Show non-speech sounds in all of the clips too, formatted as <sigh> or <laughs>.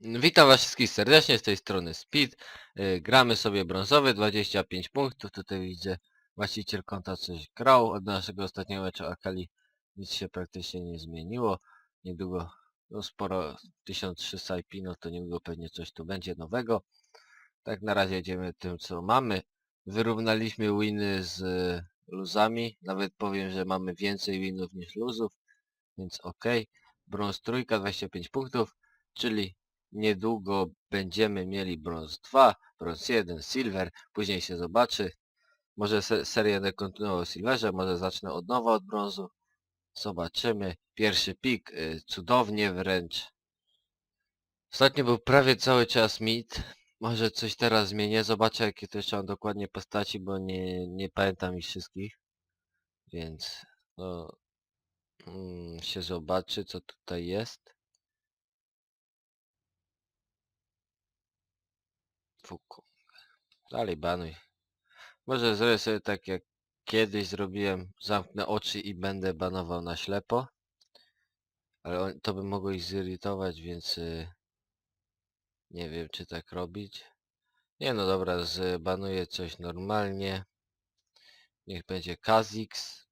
Witam was wszystkich serdecznie, z tej strony Speed. Y, Gramy sobie brązowy, 25 punktów. Tutaj widzę właściciel konta coś grał. Od naszego ostatniego meczu Akali nic się praktycznie nie zmieniło. Niedługo, no sporo, 1300 IP, no to niedługo pewnie coś tu będzie nowego. Tak na razie jedziemy tym co mamy. Wyrównaliśmy winy z luzami. Nawet powiem, że mamy więcej winów niż luzów. Więc ok. Brąz trójka, 25 punktów. Czyli niedługo będziemy mieli brąz 2, brąz 1, silver, później się zobaczy. Może se serię będę kontynuował o silverze, może zacznę od nowa od brązu. Zobaczymy. Pierwszy pik, y, cudownie wręcz. Ostatnio był prawie cały czas mid. Może coś teraz zmienię, zobaczę jakie to jeszcze mam dokładnie postaci, bo nie, nie pamiętam ich wszystkich. Więc no, mm, się zobaczy co tutaj jest. Dalej banuj. Może zrobię sobie tak jak kiedyś zrobiłem, zamknę oczy i będę banował na ślepo. Ale to by mogło ich zirytować, więc y, nie wiem czy tak robić. Nie no dobra, zbanuję coś normalnie. Niech będzie Kazix.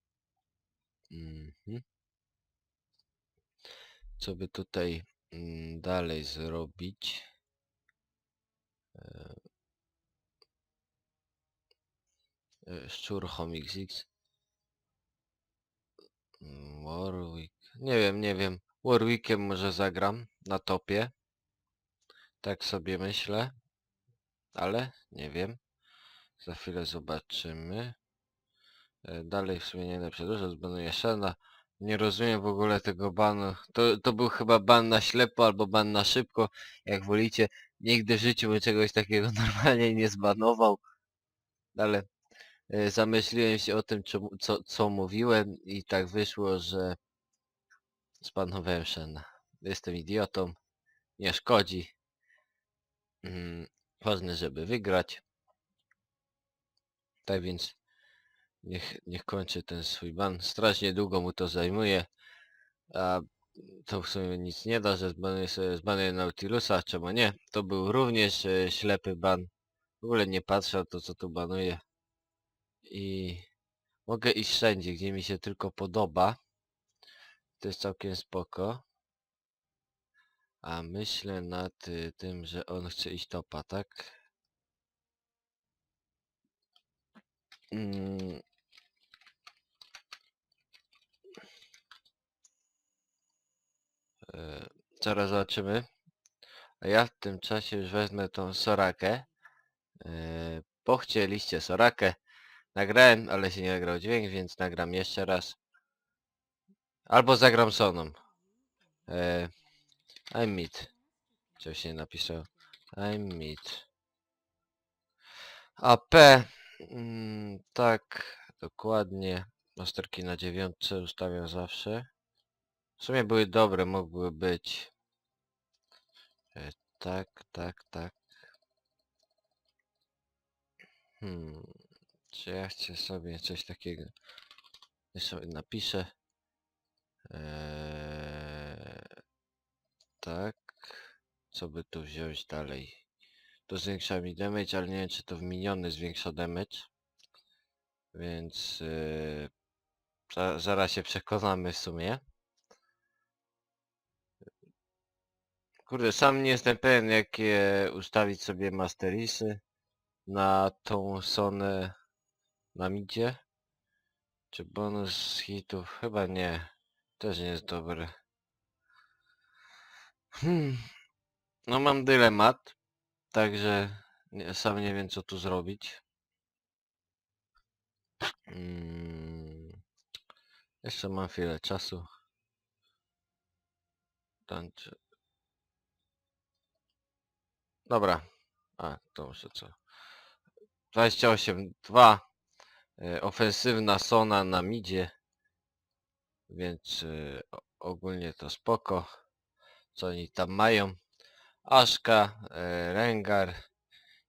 Mhm. Co by tutaj mm, dalej zrobić? E, e, Szczur Homix X. Mm, Warwick. Nie wiem, nie wiem. Warwickiem może zagram na topie. Tak sobie myślę. Ale nie wiem. Za chwilę zobaczymy. E, Dalej w sumie nie będę przedłużał, zbanuję. Nie rozumiem w ogóle tego banu. To, to był chyba ban na ślepo albo ban na szybko, jak wolicie. Nigdy w życiu bym czegoś takiego <laughs> normalnie nie zbanował. Ale e, zamyśliłem się o tym, co, co mówiłem i tak wyszło, że zbanowałem Shena. Jestem idiotą. Nie szkodzi. Mm, ważne, żeby wygrać. Tak więc niech, niech kończy ten swój ban. Strasznie długo mu to zajmuje. A to w sumie nic nie da, że zbanuję sobie zbanuję Nautilusa, czemu nie? To był również e, ślepy ban. W ogóle nie patrzę to co tu banuje. I mogę iść wszędzie, gdzie mi się tylko podoba. To jest całkiem spoko. A myślę nad y, tym, że on chce iść topa, tak? Mm. Zaraz zobaczymy. A ja w tym czasie już wezmę tą Sorakę. Bo chcieliście Sorakę. Nagrałem, ale się nie nagrał dźwięk, więc nagram jeszcze raz. Albo zagram Soną. E, I'm mid. Co się napisał? I'm mid. AP. Mm, tak, dokładnie. Masterki na dziewiątce ustawiam zawsze. W sumie były dobre, mogły być. E, tak, tak, tak. Hmm. Czy ja chcę sobie coś takiego... Ja sobie napiszę. Eee, tak. Co by tu wziąć dalej? To zwiększa mi damage, ale nie wiem czy to w miniony zwiększa damage. Więc... Eee, za, zaraz się przekonamy w sumie. Kurde, sam nie jestem pewien jakie ustawić sobie masterisy na tą Sonę na midzie. Czy bonus hitów? Chyba nie. Też nie jest dobry. Hmm. No mam dylemat. Także nie, sam nie wiem co tu zrobić. Mm. Jeszcze mam chwilę czasu. Tańczy. Dobra. A, to muszę co. 28-2. E, Ofensywna Sona na midzie. Więc e, ogólnie to spoko. Co oni tam mają. Aszka, e, Rengar,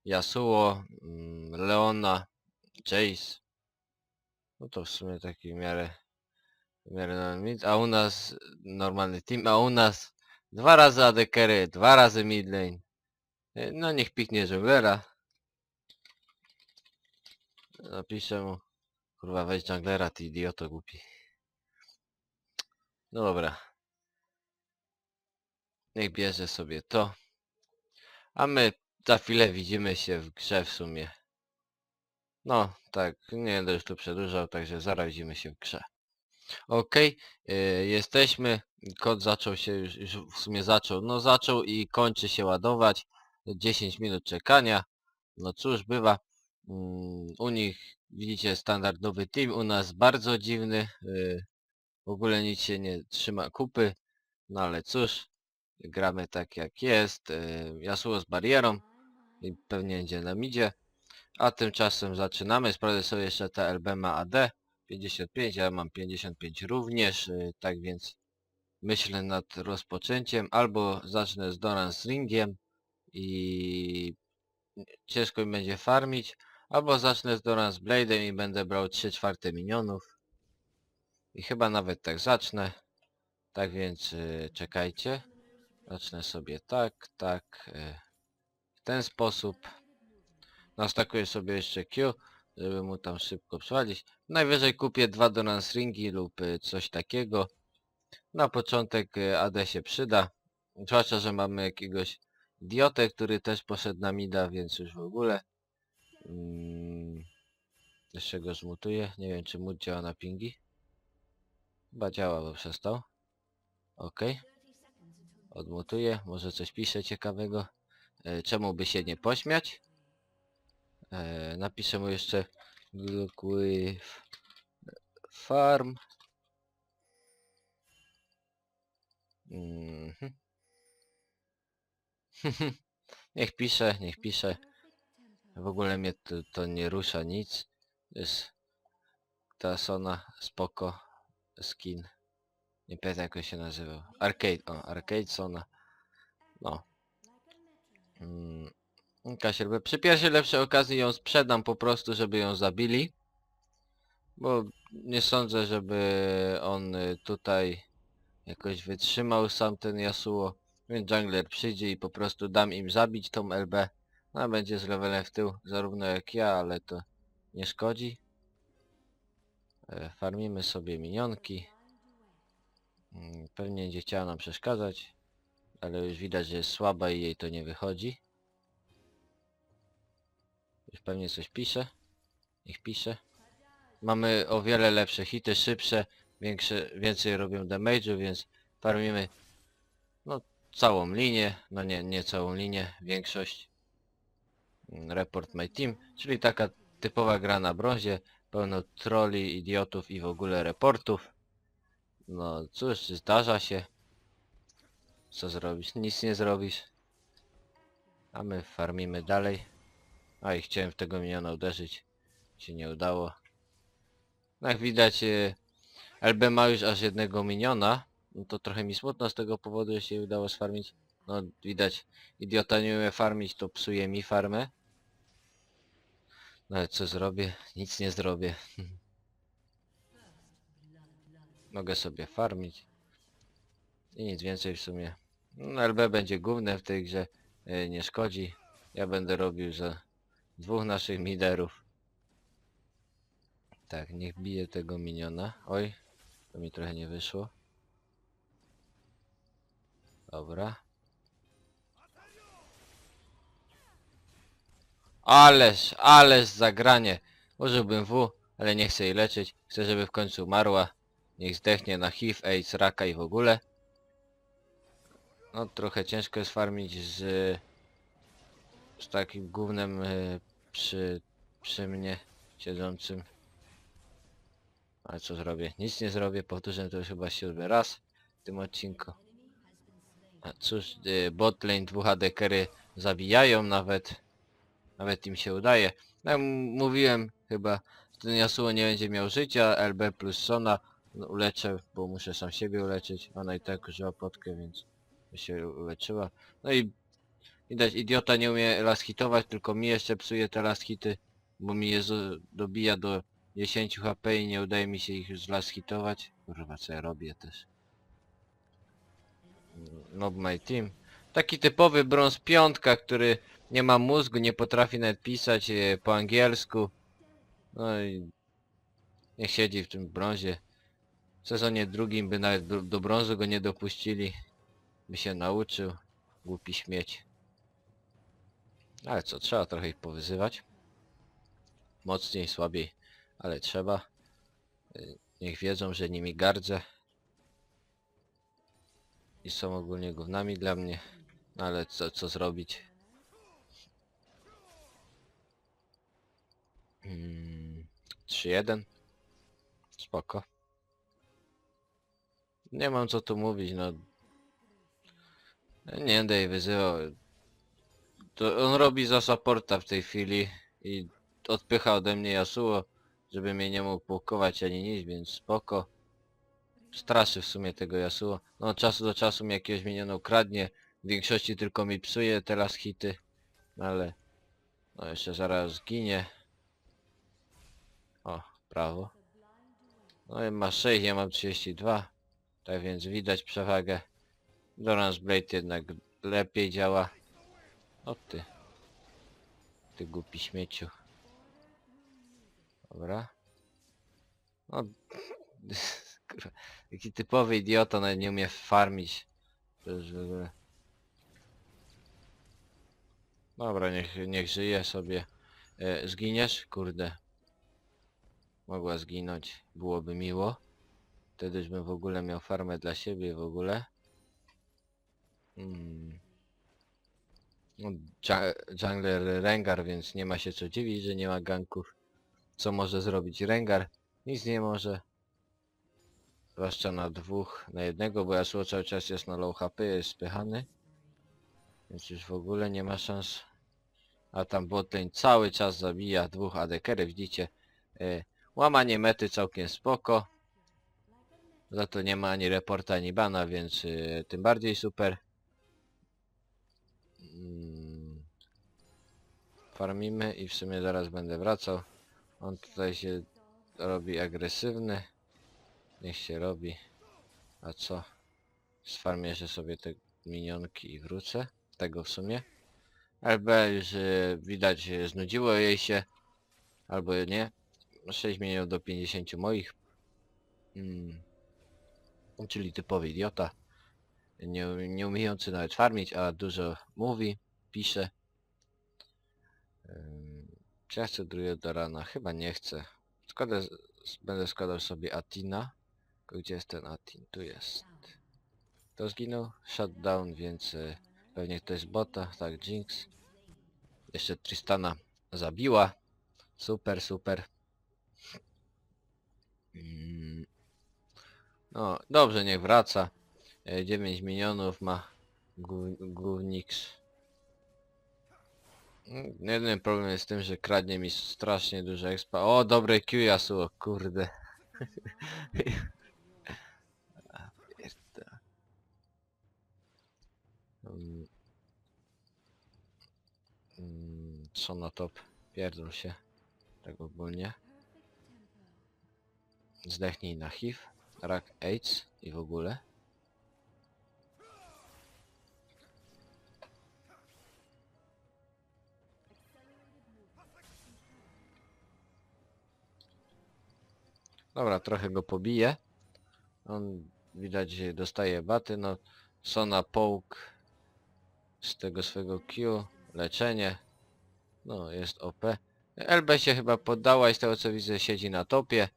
Yasuo, mm, Leona, Jace. No to w sumie taki w miarę, w miarę normalny mid. A u nas normalny team, a u nas Dwa razy adekery, dwa razy midlane. Y, No niech piknie żonglera. Napiszę mu. Kurwa weź junglera, ty idioto głupi. No dobra. Niech bierze sobie to. A my za chwilę widzimy się w grze w sumie. No, tak, nie będę już tu przedłużał, także zaraz widzimy się w grze. Okej, y, jesteśmy. Kod zaczął się już, już w sumie zaczął. No zaczął i kończy się ładować. 10 minut czekania. No cóż, bywa. Mm, U nich widzicie standardowy team, u nas bardzo dziwny. y, W ogóle nic się nie trzyma kupy. No ale cóż, gramy tak jak jest. y, Yasuo z barierą i pewnie będzie nam idzie. A tymczasem zaczynamy. Sprawdzę sobie jeszcze TLB ma AD 55, ja mam 55 również, y, tak więc myślę nad rozpoczęciem. Albo zacznę z Doran z ringiem i ciężko mi będzie farmić, albo zacznę z Doran z Blade'em i będę brał 3 czwarte minionów. I chyba nawet tak zacznę. Tak więc y, czekajcie. Zacznę sobie tak, tak. y, w ten sposób. Nastakuję sobie jeszcze Q, żeby mu tam szybko przechodzić. Najwyżej kupię dwa Donance Ringi lub y, coś takiego. Na początek y, AD się przyda. Zwłaszcza, że mamy jakiegoś idiotę, który też poszedł na mida, więc już w ogóle. Mm, jeszcze go zmutuję. Nie wiem, czy mód działa na pingi. Chyba działa, bo przestał. Ok. Odmutuję. Może coś pisze ciekawego. E, czemu by się nie pośmiać? E, napiszę mu jeszcze look farm. Mhm. Niech pisze, niech pisze. W ogóle mnie to, to nie rusza nic. Jest ta Sona spoko skin. Nie pamiętam jak on się nazywał. Arcade, o, Arcade Sona. No. Mm. Kasiel, przy pierwszej lepszej okazji ją sprzedam po prostu, żeby ją zabili. Bo nie sądzę, żeby on y, tutaj jakoś wytrzymał sam ten Yasuo. Więc jungler przyjdzie i po prostu dam im zabić tą LB. Ona będzie z levelem w tył, zarówno jak ja, ale to nie szkodzi. E, Farmimy sobie minionki. Mm, Pewnie będzie chciała nam przeszkadzać, ale już widać, że jest słaba i jej to nie wychodzi. Już pewnie coś pisze. Niech pisze. Mamy o wiele lepsze hity, szybsze, większe, więcej robią damage'u, więc farmimy no całą linię, no nie, nie całą linię, większość. Mm, Report my team, czyli taka typowa gra na brązie, pełno troli, idiotów i w ogóle reportów. No cóż, zdarza się. Co zrobisz? Nic nie zrobisz. A my farmimy dalej. A i chciałem w tego miniona uderzyć. Się nie udało. Jak widać e, LB ma już aż jednego miniona. No to trochę mi smutno z tego powodu, się udało sfarmić. No widać, idiota nie umie farmić, to psuje mi farmę. No ale co zrobię? Nic nie zrobię. <laughs> Mogę sobie farmić. I nic więcej w sumie. No, LB będzie główne w tej grze. e, Nie szkodzi. Ja będę robił za dwóch naszych miderów. Tak, niech bije tego miniona. Oj, to mi trochę nie wyszło. Dobra. Ależ, ależ zagranie. Użyłbym W, ale nie chcę jej leczyć. Chcę, żeby w końcu umarła. Niech zdechnie na HIV, AIDS, raka i w ogóle. No trochę ciężko jest farmić z, z takim gównem y, przy, przy mnie siedzącym. Ale co zrobię? Nic nie zrobię, powtórzę to już chyba siódmy raz w tym odcinku. A cóż, y, botlane dwóch adekery zabijają nawet. Nawet im się udaje. No, mówiłem chyba, ten Yasuo nie będzie miał życia, LB plus Sona no, uleczę, bo muszę sam siebie uleczyć. Ona i tak użyła potkę, więc się uleczyła. No i widać, idiota nie umie last hitować, tylko mi jeszcze psuje te last hity, bo mi je dobija do 10 HP i nie udaje mi się ich last hitować. Kurwa, co ja robię też. Mob My Team. Taki typowy brąz piątka, który nie ma mózgu, nie potrafi nawet pisać e, po angielsku. No i niech siedzi w tym brązie. W sezonie drugim by nawet do, brązu go nie dopuścili. By się nauczył. Głupi śmieć. Ale co, trzeba trochę ich powyzywać. Mocniej, słabiej, ale trzeba. Y, Niech wiedzą, że nimi gardzę. I są ogólnie gównami dla mnie. No ale co, co zrobić? Mm, 3-1. Spoko. Nie mam co tu mówić, no. Nie będę jej wyzywał. To on robi za supporta w tej chwili i odpycha ode mnie Yasuo, żeby mnie nie mógł pułkować ani nic, więc spoko. Straszy w sumie tego Yasuo. No od czasu do czasu mi jakiegoś miniona ukradnie. W większości tylko mi psuje teraz hity. Ale... No jeszcze zaraz zginie. O, prawo. No i ma 6, ja mam 32. Tak więc widać przewagę. Doran's Blade jednak lepiej działa. O ty. Ty głupi śmieciu. Dobra. No. <laughs> Jaki typowy idiota nawet nie umie farmić. Już w ogóle... Dobra, niech, niech żyje sobie. E, zginiesz? Kurde. Mogła zginąć. Byłoby miło. Wtedy bym w ogóle miał farmę dla siebie w ogóle. Hmm. No, jungler Rengar, więc nie ma się co dziwić, że nie ma ganków. Co może zrobić Rengar? Nic nie może. Zwłaszcza na dwóch, na jednego, bo Yasuo cały czas jest na low HP, jest spychany. Więc już w ogóle nie ma szans. A tam botlane cały czas zabija dwóch adekery, widzicie. E, łamanie mety całkiem spoko. Za to nie ma ani reporta, ani bana, więc e, tym bardziej super. Mm. Farmimy i w sumie zaraz będę wracał. On tutaj się robi agresywny. Niech się robi. A co? Sfarmierzę sobie te minionki i wrócę. Tego w sumie. LB już e, widać znudziło jej się. Albo nie. 6 minionów do 50 moich. Mm. Czyli typowy idiota. Nie, nie umiejący nawet farmić, a dużo mówi, pisze. Ym, Czy ja chcę drugiego do rana? Chyba nie chcę. Składę, będę składał sobie Atina. Gdzie jest ten Atin? Tu jest. To zginął? Shutdown, więc y, pewnie ktoś z bota. Tak, Jinx. Jeszcze Tristana zabiła. Super, super. Mm. No, dobrze, niech wraca. 9 milionów ma gó- Gównix. Mm, Jedyny problem jest z tym, że kradnie mi strasznie dużo expa. O, dobre Q Yasuo, kurde. <laughs> A, pierda. Mm, Co na top? Pierdol się. Tak ogólnie. Zdechnij na HIV, rak AIDS i w ogóle. Dobra, trochę go pobiję. On widać dostaje baty, no Sona połk z tego swego Q, leczenie. No, jest OP. LB się chyba poddała i z tego co widzę siedzi na topie.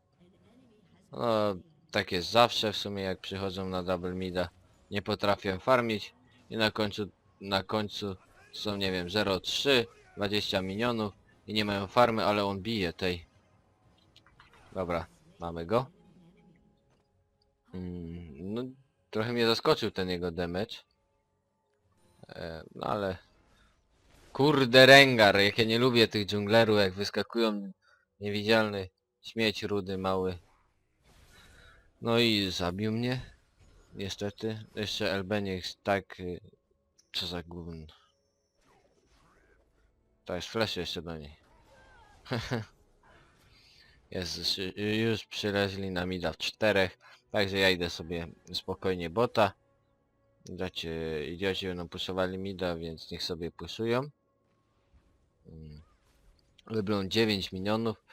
No, tak jest zawsze w sumie jak przychodzą na double mida. Nie potrafię farmić i na końcu, na końcu są nie wiem 0,3, 20 milionów i nie mają farmy, ale on bije tej. Dobra, mamy go. Mm, no, trochę mnie zaskoczył ten jego damage. E, no ale... Kurde Rengar, jak ja nie lubię tych dżunglerów, jak wyskakują niewidzialny śmieć rudy mały. No i zabił mnie. Niestety. Jeszcze Elbeniek tak... y, Co za gówno. To jest flash jeszcze do niej. <laughs> Jest, y, już przyleźli na mida w czterech. Także ja idę sobie spokojnie bota. Dacie, idioci będą puszowali mida, więc niech sobie puszują. Mm. Wybrą 9 milionów.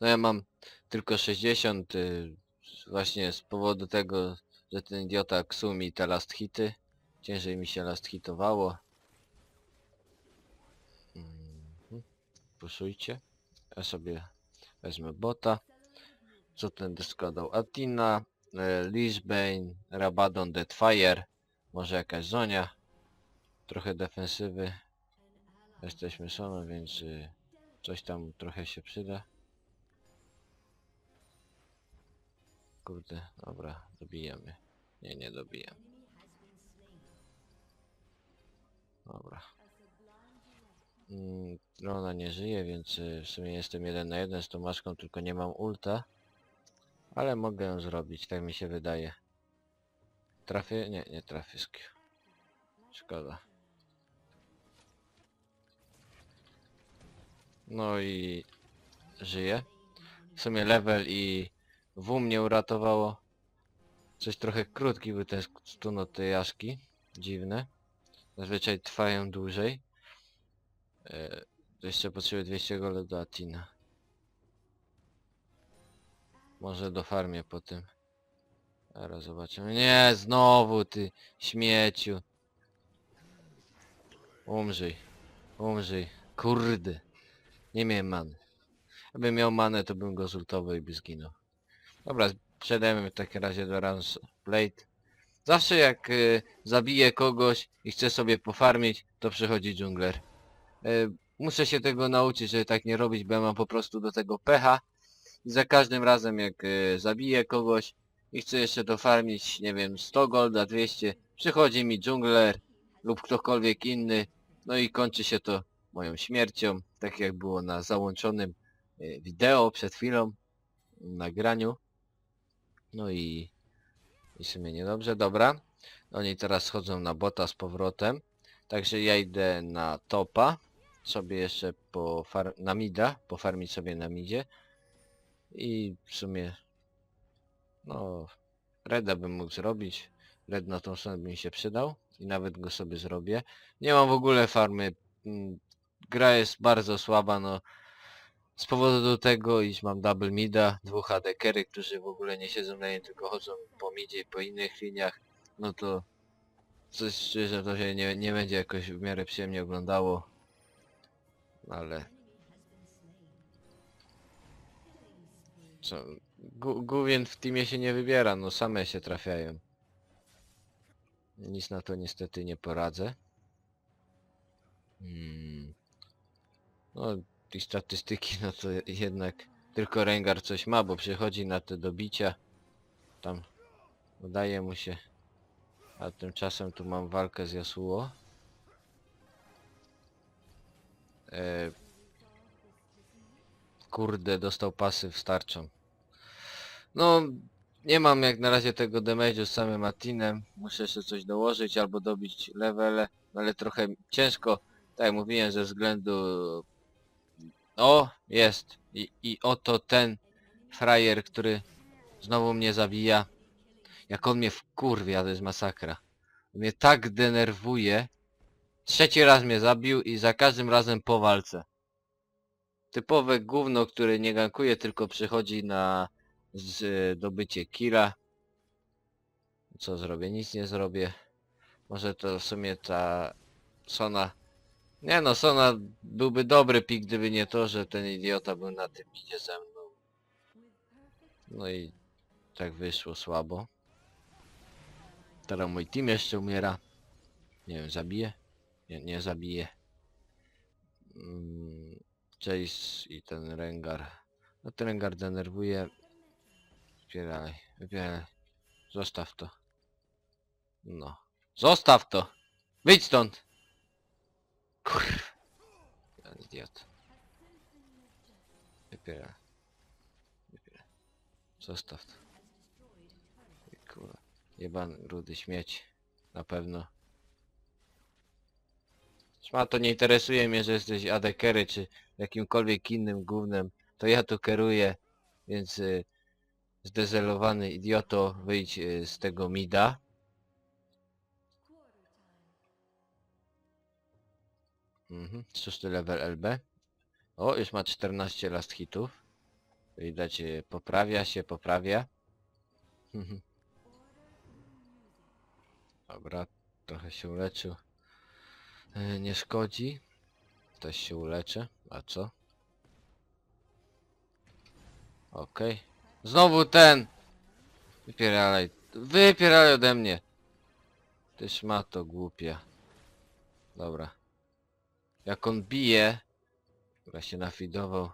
No ja mam tylko 60 y, właśnie z powodu tego, że ten idiota ksuł mi te last hity. Ciężej mi się last hitowało. Mhm. Puszujcie. Ja sobie wezmę bota. Co ten składał? Atina, e, Lisbane, Rabadon, Deadfire. Może jakaś zonia. Trochę defensywy. Jesteśmy solo, więc y, coś tam trochę się przyda. Kurde, dobra, dobijamy. Nie, nie dobijam. Dobra. Mm, no ona nie żyje, więc y, w sumie jestem jeden na jeden z tą maszką, tylko nie mam ulta. Ale mogę ją zrobić, tak mi się wydaje. Trafię? Nie, nie trafię z Q. Szkoda. No i żyje. W sumie level i W mnie uratowało. Coś trochę krótki był ten stun od tej jaszki. Dziwne. Zazwyczaj trwają dłużej. E, jeszcze potrzebuję 200 gole do Atina. Może do farmie po tym. Teraz zobaczymy. Nie, znowu ty śmieciu. Umrzyj. Umrzyj. Kurde. Nie miałem many. Gdybym miał manę, to bym go zultował i by zginął. Dobra, przejdziemy w takim razie do Blade. Zawsze jak y, zabiję kogoś i chcę sobie pofarmić, to przychodzi dżungler. Y, muszę się tego nauczyć, żeby tak nie robić, bo ja mam po prostu do tego pecha. I za każdym razem jak y, zabiję kogoś i chcę jeszcze dofarmić, nie wiem, 100 golda, 200, przychodzi mi dżungler lub ktokolwiek inny, no i kończy się to moją śmiercią, tak jak było na załączonym y, wideo przed chwilą, nagraniu. No i, i w sumie niedobrze, dobra. Oni teraz schodzą na bota z powrotem. Także ja idę na topa. Sobie jeszcze po far na mida, pofarmić sobie na midzie. I w sumie no Reda bym mógł zrobić. Red na tą stronę by mi się przydał. I nawet go sobie zrobię. Nie mam w ogóle farmy. Mm, Gra jest bardzo słaba, no z powodu do tego, iż mam double mida, dwóch adekery, którzy w ogóle nie siedzą na niej, tylko chodzą po midzie i po innych liniach, no to coś szczerze to się nie, nie będzie jakoś w miarę przyjemnie oglądało. Ale... Co? Gu- Główien w teamie się nie wybiera, no same się trafiają. Nic na to niestety nie poradzę. Hmm. No, i statystyki, no to jednak tylko Rengar coś ma, bo przychodzi na te dobicia. Tam udaje mu się. A tymczasem tu mam walkę z Yasuo. E... Kurde, dostał pasy starczą. No, nie mam jak na razie tego damage'u z samym Atinem. Muszę jeszcze coś dołożyć albo dobić levele, no ale trochę ciężko. Tak jak mówiłem, ze względu o, jest. I, I oto ten frajer, który znowu mnie zabija. Jak on mnie wkurwia, to jest masakra. On mnie tak denerwuje. Trzeci raz mnie zabił i za każdym razem po walce. Typowe gówno, które nie gankuje, tylko przychodzi na zdobycie killa. Co zrobię? Nic nie zrobię. Może to w sumie ta Sona nie no, Sona byłby dobry pik, gdyby nie to, że ten idiota był na tym idzie ze mną. No i tak wyszło słabo. Teraz mój team jeszcze umiera. Nie wiem, zabije? Nie, nie zabije. Mm, Chase i ten Rengar. No ten Rengar denerwuje. Wybieraj, wybieraj. Zostaw to. No. Zostaw to! Wyjdź stąd! Kurwa. Ten idiot. Wypiera. Wypiera. Zostaw to. Kurwa. Jeban rudy śmieć. Na pewno. Szma to nie interesuje mnie, że jesteś adekery czy jakimkolwiek innym gównem. To ja tu kieruję. Więc y, Zdezelowany idioto, wyjdź y, z tego mida. Mhm, szósty level LB. O, już ma 14 last hitów. Widać, y, poprawia się, poprawia. Mhm. Dobra, trochę się uleczył. Y, nie szkodzi. Też się uleczy. A co? Okej. Znowu ten! Wypieralaj. Wypieralaj ode mnie. Ty szmato głupia. Dobra. Jak on bije... Chyba się nafidował.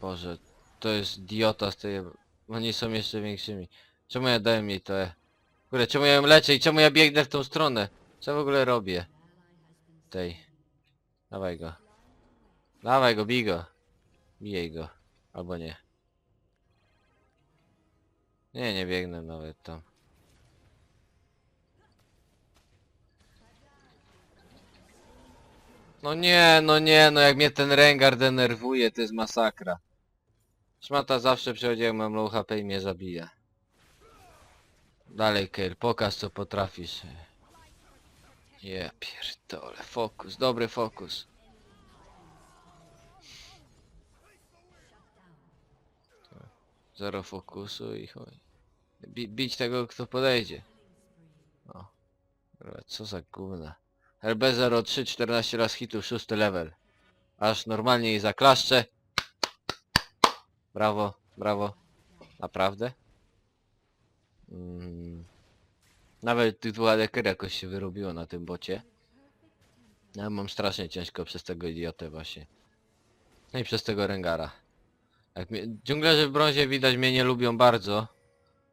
Boże, to jest idiota z tej... Oni są jeszcze większymi. Czemu ja dałem jej to E? Kurde, czemu ja ją leczę i czemu ja biegnę w tą stronę? Co w ogóle robię? Tej. Dawaj go. Dawaj go, bij go. Bijej go. Albo nie. Nie, nie biegnę nawet tam. No nie, no nie, no jak mnie ten Rengar denerwuje, to jest masakra. Szmata zawsze przychodzi jak mam low HP i mnie zabija. Dalej Kale, pokaż co potrafisz. Je pierdolę, fokus, dobry fokus. Zero fokusu i chuj. Bi bić tego kto podejdzie. O. Kurwa, Co za gówna. LB03, 14 raz hitów, 6 level. Aż normalnie jej zaklaszczę. Brawo, brawo. Naprawdę? Mm. Nawet tych dwóch adeker jakoś się wyrobiło na tym bocie. Ja mam strasznie ciężko przez tego idiotę właśnie. No i przez tego Rengara. Jak mnie, dżunglerzy w brązie widać mnie nie lubią bardzo.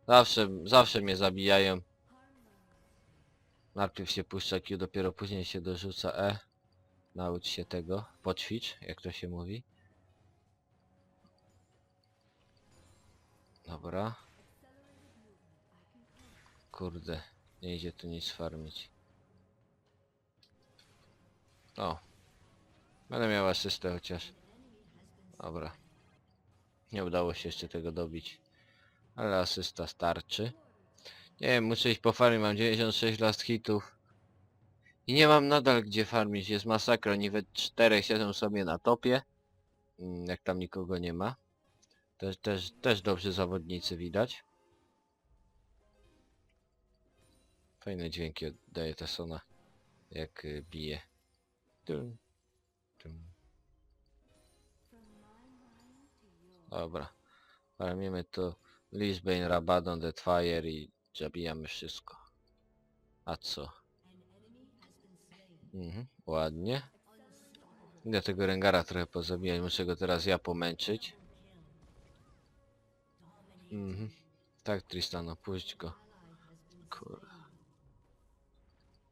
Zawsze, zawsze mnie zabijają. Najpierw się puszcza Q, dopiero później się dorzuca E. Naucz się tego. Poćwicz, jak to się mówi. Dobra. Kurde, nie idzie tu nic farmić. O. Będę miał asystę chociaż. Dobra. Nie udało się jeszcze tego dobić. Ale asysta starczy. Nie wiem, muszę iść po farmie, mam 96 last hitów. I nie mam nadal gdzie farmić, jest masakra, oni we czterech siedzą sobie na topie. Mm, Jak tam nikogo nie ma. Też, też, też zawodnicy widać. Fajne dźwięki oddaje ta Sona, jak y, bije. Dobra. Farmimy to Lisbane, Rabadon, Deadfire i zabijamy wszystko. A co? Mhm, ładnie. Idę tego Rengara trochę pozabijać, muszę go teraz ja pomęczyć. Mhm. Tak, Tristano, puść go.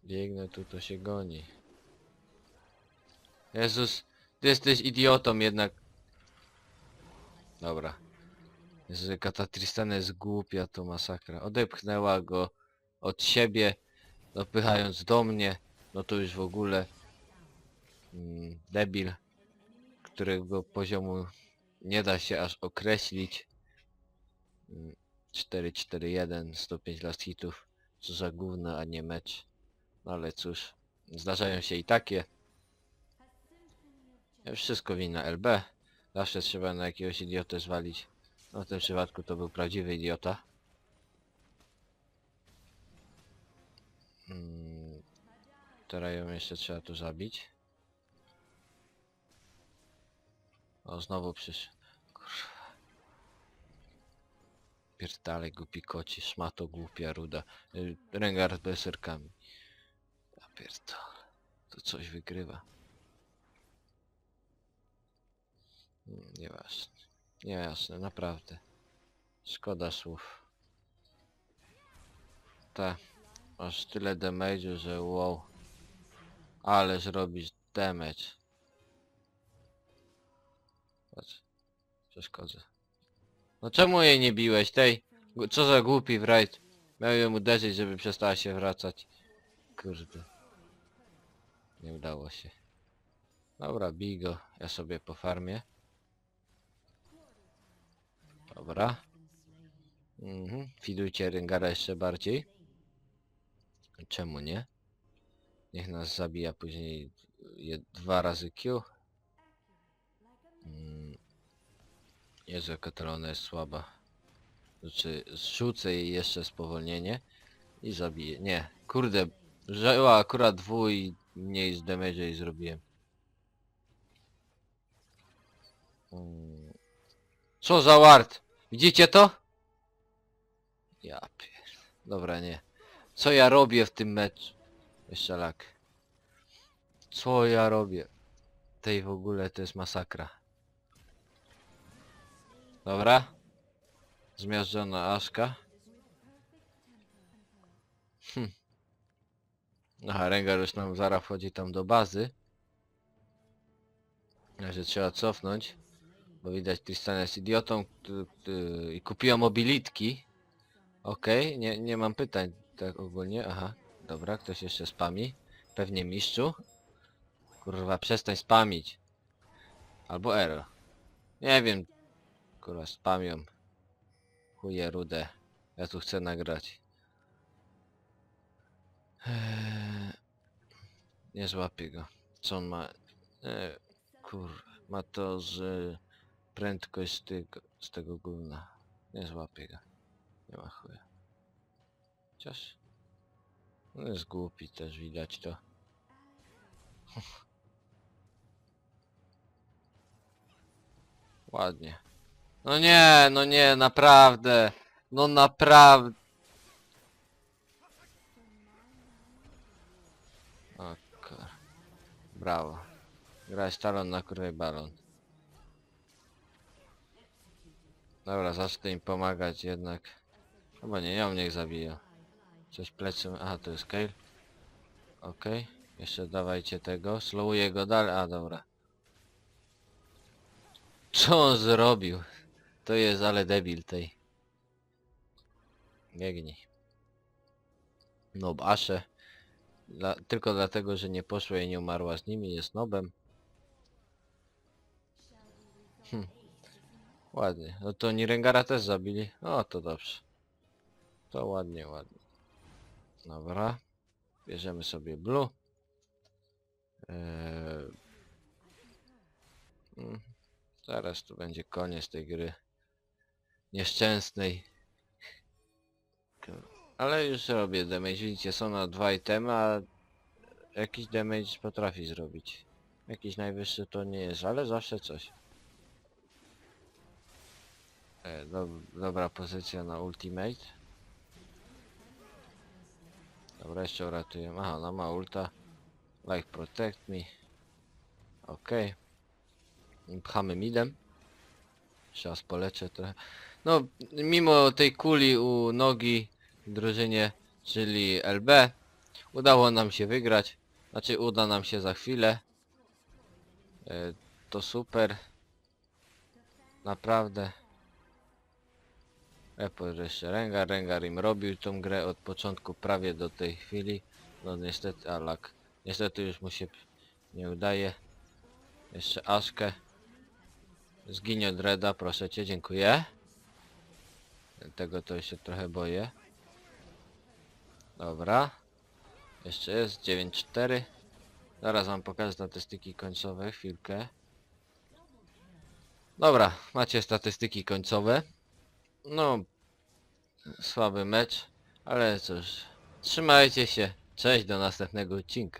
Biegnę tu, to się goni. Jezus, ty jesteś idiotą jednak. Dobra. Jezu, jaka ta Tristana jest głupia, to masakra. Odepchnęła go od siebie, dopychając do mnie. No to już w ogóle mm, debil, którego poziomu nie da się aż określić. Mm, 4-4-1, 105 last hitów. Co za gówno, a nie mecz. No ale cóż, zdarzają się i takie. Wszystko wina LB. Zawsze trzeba na jakiegoś idiotę zwalić. No w tym przypadku to był prawdziwy idiota. Mm, teraz ją jeszcze trzeba tu zabić. O, znowu przysz... Kurwa. Pierdalej głupi koci, szmato głupia ruda. Y, Rengar z beserkami. Ja pierdolę. To coś wygrywa. Mm, Nieważne. Nieważne, naprawdę. Szkoda słów. Tak. Masz tyle damage'u, że wow. Ależ robisz damage. Patrz. Przeszkodzę. No czemu jej nie biłeś, tej? Co za głupi wright. Miał ją uderzyć, żeby przestała się wracać. Kurde. Nie udało się. Dobra, bij go. Ja sobie po farmie. Dobra. Mhm. Fidujcie Rengara jeszcze bardziej. Czemu nie? Niech nas zabija później je, dwa razy Q. Mm. Jezu, jaka to ona jest słaba. Znaczy, zrzucę jej jeszcze spowolnienie i zabiję. Nie, kurde, żyła akurat dwu i mniej z damage jej zrobiłem. Mm. Co za ward? Widzicie to? Ja pier... Dobra, nie. Co ja robię w tym meczu? Jeszcze lak. Co ja robię? Tej w ogóle to jest masakra. Dobra. Zmiażdżona Aszka. Hm. Aha, Rengar już nam zaraz wchodzi tam do bazy. Że trzeba cofnąć. Bo widać Tristan jest idiotą i kupiła mobilitki. Okej, nie, nie mam pytań tak ogólnie. Aha, dobra, ktoś jeszcze spami. Pewnie mistrzu. Kurwa, przestań spamić. Albo Ero. Nie wiem. Kurwa, spamią. Chuje rudę. Ja tu chcę nagrać. Eee, nie złapię go. Co on ma? Eee, kur... Ma to, że prędkość z tego, z tego gówna. Nie złapię go. Nie ma chuja. Chociaż... No jest głupi też, widać to. Ładnie. No nie, no nie, naprawdę. No naprawdę. Brawo. Grać talon na kurwej balon. Dobra, zacznę im pomagać jednak. Chyba nie, ją niech zabija. Coś plecy... Aha, to jest Kale. Okej. Jeszcze dawajcie tego. Slowuję go dalej. A, dobra. Co on zrobił? To jest ale debil tej. Biegnij. Nob Asze. Dla, tylko dlatego, że nie poszła i nie umarła z nimi, jest nobem. Hm. Ładnie. No to Nirengara też zabili. O, to dobrze. To ładnie, ładnie. Dobra. Bierzemy sobie blue. Eee... mm, Zaraz tu będzie koniec tej gry. Nieszczęsnej. Ale już robię damage. Widzicie, są na dwa itemy, a jakiś damage potrafi zrobić. Jakiś najwyższy to nie jest, ale zawsze coś. E, dob dobra pozycja na ultimate. Dobra, jeszcze uratuję. Aha, ona ma ulta. Like protect me. Okay. Pchamy midem. Teraz poleczę trochę. No, mimo tej kuli u nogi drużynie, czyli LB, udało nam się wygrać. Znaczy, uda nam się za chwilę. E, to super. Naprawdę. Epo jeszcze Rengar. Rengar im robił tą grę od początku prawie do tej chwili. No niestety, alak. Niestety już mu się nie udaje. Jeszcze Aszkę. Zginie od Reda, proszę cię, dziękuję. Tego to się trochę boję. Dobra. Jeszcze jest 9-4. Zaraz wam pokażę statystyki końcowe, chwilkę. Dobra, macie statystyki końcowe. No, słaby mecz, ale cóż, trzymajcie się. Cześć, do następnego odcinka.